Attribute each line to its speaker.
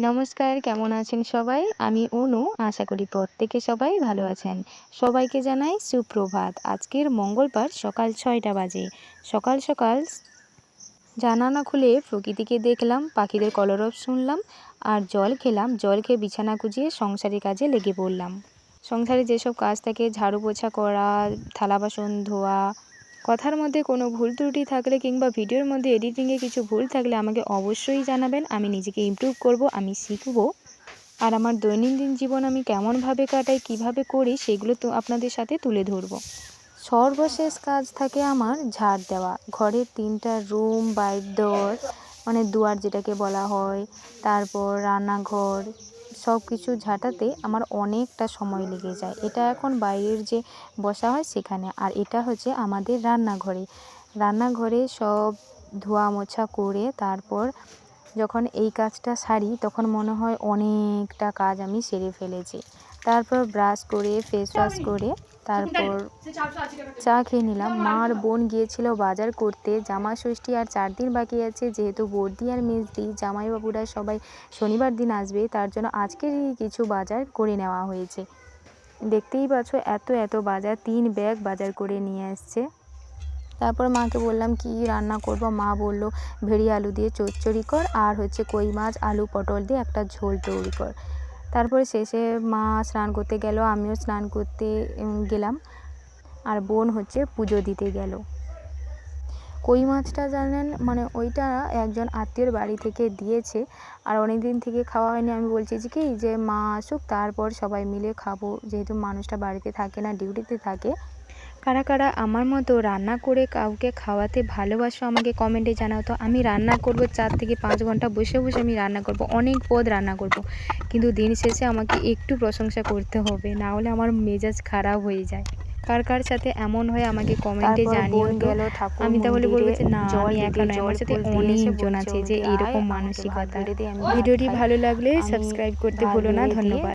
Speaker 1: নমস্কার, কেমন আছেন সবাই? আমি অনু, আশা করি প্রত্যেকে সবাই ভালো আছেন। সবাইকে জানাই সুপ্রভাত। আজকের মঙ্গলবার সকাল ছয়টা বাজে। সকাল সকাল জানানা খুলে প্রকৃতিকে দেখলাম, পাখিদের কলরব শুনলাম, আর জল খেলাম। জল খেয়ে বিছানা গুজিয়ে সংসারের কাজে লেগে পড়লাম। সংসারে যেসব কাজ থাকে ঝাড়ু পোছা করা থালা বাসন ধোয়া কথার মধ্যে কোনো ভুল ত্রুটি থাকলে কিংবা ভিডিওর মধ্যে এডিটিংয়ে কিছু ভুল থাকলে আমাকে অবশ্যই জানাবেন। আমি নিজেকে ইমপ্রুভ করব, আমি শিখব। আর আমার দৈনন্দিন জীবন আমি কেমনভাবে কাটাই, কীভাবে করি, সেগুলো তো আপনাদের সাথে তুলে ধরব। সর্বশেষ কাজ থাকে আমার ঝাড় দেওয়া। ঘরের তিনটা রুম বাইর দর মানে দুয়ার যেটাকে বলা হয়, তারপর রান্নাঘর সব কিছু ঝাঁটাতে আমার অনেকটা সময় লেগে যায়। এটা এখন বাইরের যে বসা হয় সেখানে। আর এটা হচ্ছে আমাদের রান্নাঘরে। রান্নাঘরে সব ধোয়া মোছা করে তারপর যখন এই কাজটা সারি, তখন মনে হয় অনেকটা কাজ আমি সেরে ফেলেছি। তারপর ব্রাশ করে ফেস ওয়াশ করে, তারপর চা খেয়ে নিলাম। মার বোন গিয়েছিল বাজার করতে। জামা ষষ্ঠী আর চার দিন বাকি আছে, যেহেতু বর্দি আর মেজদি জামাইবাবুরা সবাই শনিবার দিন আসবে, তার জন্য আজকেরই কিছু বাজার করে নেওয়া হয়েছে। দেখতেই পাচ্ছ, এত এত বাজার, তিন ব্যাগ বাজার করে নিয়ে আসছে। তারপর মাকে বললাম, কি রান্না করব? মা বলল, ভেড়ি আলু দিয়ে চচ্চড়ি কর, আর হচ্ছে কই মাছ, আলু পটল দিয়ে একটা ঝোল তৈরি কর। তারপরে শেষে মা স্নান করতে গেল, আমিও স্নান করতে গেলাম। আর বোন হচ্ছে পুজো দিতে গেল। কই মাছটা জানেন? মানে ওইটা একজন আত্মীয়র বাড়ি থেকে দিয়েছে। আর অনেক দিন থেকে খাওয়া হয়নি। আমি বলছি যে কি, যে মা আসুক, তারপর সবাই মিলে খাব। যেহেতু মানুষটা বাড়িতে থাকে না, ডিউটিতে থাকে। কারা কারা আমার মতো রান্না করে কাউকে খাওয়াতে ভালোবাসো আমাকে কমেন্টে জানাও। তো আমি রান্না করব চার থেকে পাঁচ ঘণ্টা বসে বসে আমি রান্না করব অনেক পদ রান্না করব। কিন্তু দিন শেষে আমাকে একটু প্রশংসা করতে হবে না হলে আমার মেজাজ খারাপ হয়ে যায়। কার কার সাথে এমন হয় আমাকে কমেন্টে জানিও গেল আমি তাহলে বলব যে না আমি একা নয় আমার সাথে অনেকজন আছে যে এরকম মানসিকতা ভিডিওটি ভালো লাগলে সাবস্ক্রাইব করতে ভুলো না ধন্যবাদ